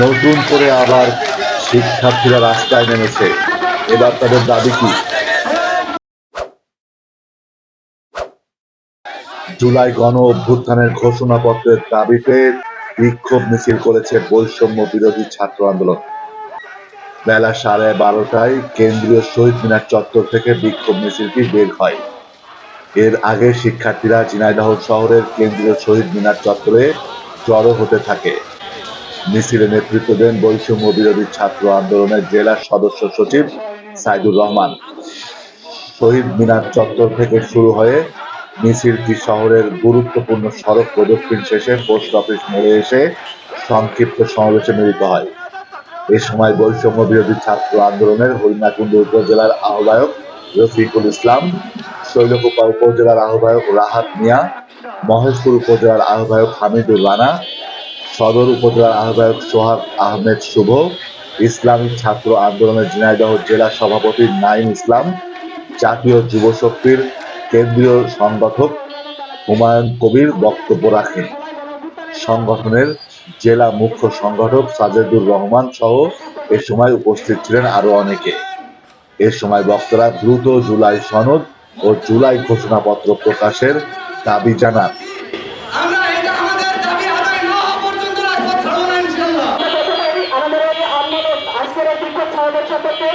নতুন করে আবার শিক্ষার্থীরা রাস্তায় নেমেছে। এবার তাদের দাবি কি? জুলাই গণ অভ্যুত্থানের ঘোষণাপত্রের দাবিতে বিক্ষোভ মিছিল করেছে বৈষম্য বিরোধী ছাত্র আন্দোলন। বেলা সাড়ে বারোটায় কেন্দ্রীয় শহীদ মিনার চত্বর থেকে বিক্ষোভ মিছিলটি বের হয়। এর আগে শিক্ষার্থীরা ঝিনাইদহ শহরের কেন্দ্রীয় শহীদ মিনার চত্বরে জড়ো হতে থাকে। মিছিলে নেতৃত্ব দেন বৈষম্য বিরোধী ছাত্র আন্দোলনের জেলা সদস্য সচিব সাইদুর রহমান। শহীদ মিনার চত্বর থেকে শুরু হয়ে মিছিলটি শহরের গুরুত্বপূর্ণ সড়ক প্রদক্ষিণ শেষে পোস্ট অফিস মোড়ে এসে সংক্ষিপ্ত সমাবেশে মিলিত হয়। এ সময় বৈষম্য বিরোধী ছাত্র আন্দোলনের হরিণাকুণ্ড উপজেলার আহ্বায়ক রফিকুল ইসলাম, শৈলকুপা উপজেলার আহ্বায়ক রাহাত মিয়া, মহেশপুর উপজেলার আহ্বায়ক হামিদুর রানা সদর উপজেলার আহ্বায়ক সোহাগ আহমেদ শুভ, ইসলামী ছাত্র আন্দোলনের ঝিনাইদহ জেলা সভাপতি নাইম ইসলাম, জাতীয় যুব শক্তির কেন্দ্রীয় সংগঠক হুমায়ুন কবির বক্তব্য রাখেন। সংগঠনের জেলা মুখ্য সংগঠক সাজেদুর রহমান সহ এ সময় উপস্থিত ছিলেন আরও অনেকে। এ সময় বক্তারা দ্রুত জুলাই সনদ ও জুলাই ঘোষণাপত্র প্রকাশের দাবি জানান। আজকের এই বিক্ষোভ সমাবেশ সম্পর্কে